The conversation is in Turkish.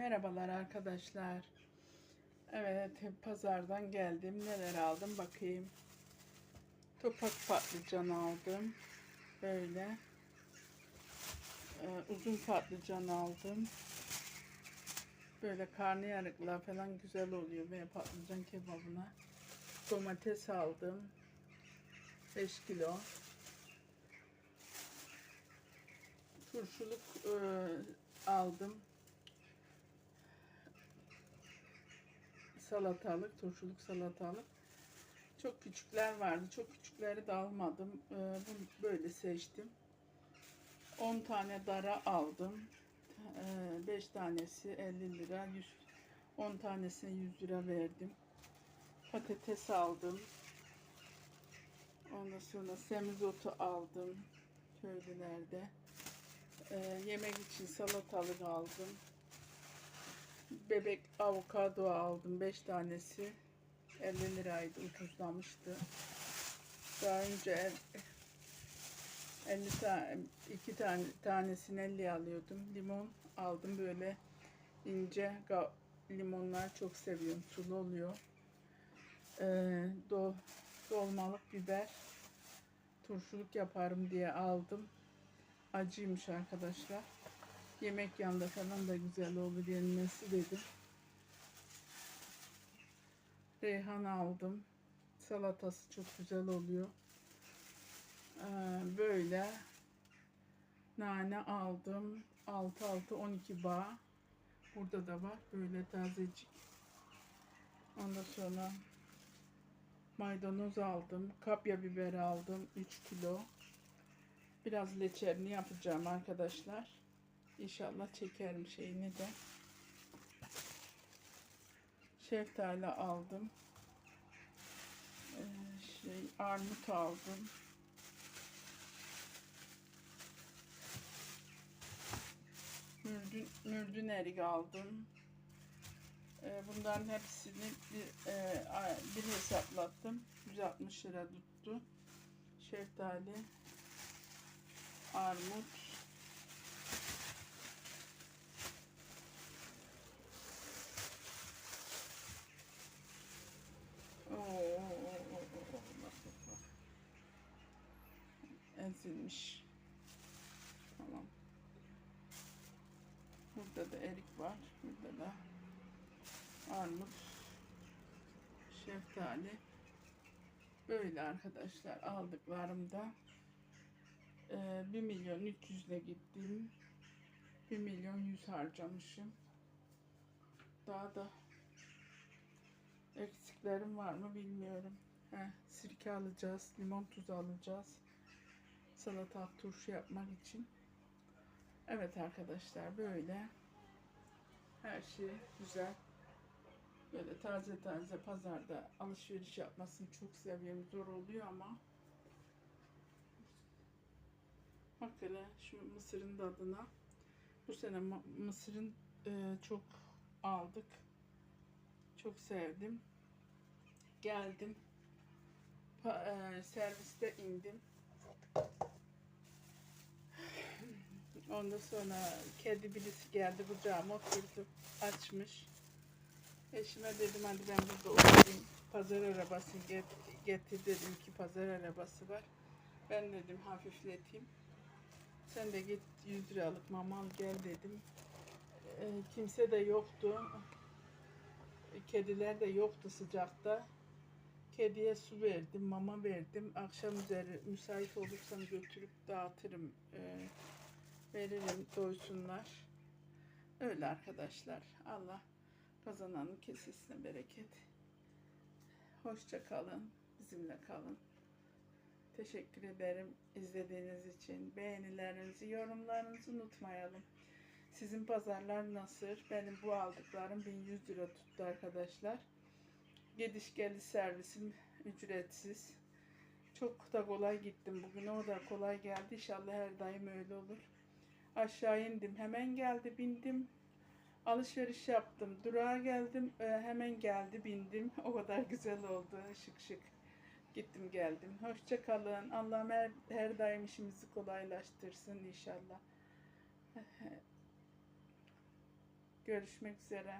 Merhabalar arkadaşlar. Evet, pazardan geldim. Neler aldım bakayım. Topak patlıcan aldım. Böyle. Ee, uzun patlıcan aldım. Böyle karnıyarıklar falan güzel oluyor ve patlıcan kebabına. Domates aldım. 5 kilo. Turşuluk e, aldım. Salatalık, turşuluk salatalık. Çok küçükler vardı. Çok küçükleri de almadım. Ee, bunu böyle seçtim. 10 tane dara aldım. 5 tanesi 50 lira. 100, 10 tanesine 100 lira verdim. Patates aldım. Ondan sonra semizotu aldım. Köylülerde. Ee, yemek için salatalık aldım bebek avokado aldım. 5 tanesi 50 liraydı ucuzlamıştı. Daha önce 50 tane iki tane tanesini 50 alıyordum. Limon aldım böyle ince limonlar çok seviyorum sulu oluyor. Ee, do, dolmalık biber turşuluk yaparım diye aldım. Acıymış arkadaşlar Yemek yanında falan da güzel olur yenmesi dedim. Reyhan aldım. Salatası çok güzel oluyor. Ee, böyle nane aldım. 6 6 12 bağ. Burada da var. Böyle tazecik. Ondan sonra maydanoz aldım. Kapya biber aldım. 3 kilo. Biraz leçerini yapacağım arkadaşlar. İnşallah çekerim şeyini de. Şeftali aldım. Ee, şey armut aldım. Mürdün, mürdün erik aldım. Ee, bunların hepsini bir, e, bir hesaplattım. 160 lira tuttu. Şeftali, armut, ezilmiş. Tamam. Burada da erik var. Burada da armut, şeftali. Böyle arkadaşlar aldıklarımda e, 1 milyon 300 ile gittim. 1 milyon 100 harcamışım. Daha da eksiklerim var mı bilmiyorum. Heh, sirke alacağız, limon tuzu alacağız salatalık turşu yapmak için. Evet arkadaşlar böyle her şey güzel. Böyle taze taze pazarda alışveriş yapmasını çok seviyorum. Zor oluyor ama bakın şu mısırın tadına bu sene mısırın e, çok aldık. Çok sevdim. Geldim. Pa, e, serviste indim. Ondan sonra kedi birisi geldi kucağıma oturdu açmış. Eşime dedim hadi ben burada oturayım. Pazar arabası get, getir dedim ki pazar arabası var. Ben dedim hafifleteyim. Sen de git 100 liralık mama al gel dedim. E, kimse de yoktu. Kediler de yoktu sıcakta. Kediye su verdim, mama verdim. Akşam üzeri müsait olursam götürüp dağıtırım. E, veririm doysunlar. Öyle arkadaşlar. Allah kazananın kesesine bereket. Hoşça kalın. Bizimle kalın. Teşekkür ederim izlediğiniz için. Beğenilerinizi, yorumlarınızı unutmayalım. Sizin pazarlar nasıl? Benim bu aldıklarım 1100 lira tuttu arkadaşlar. Gidiş geliş servisim ücretsiz. Çok da kolay gittim. Bugün o da kolay geldi. İnşallah her daim öyle olur. Aşağı indim. Hemen geldi bindim. Alışveriş yaptım. Durağa geldim. E, hemen geldi bindim. O kadar güzel oldu. Şık şık. Gittim geldim. Hoşça kalın. Allah'ım her, her daim işimizi kolaylaştırsın inşallah. Görüşmek üzere.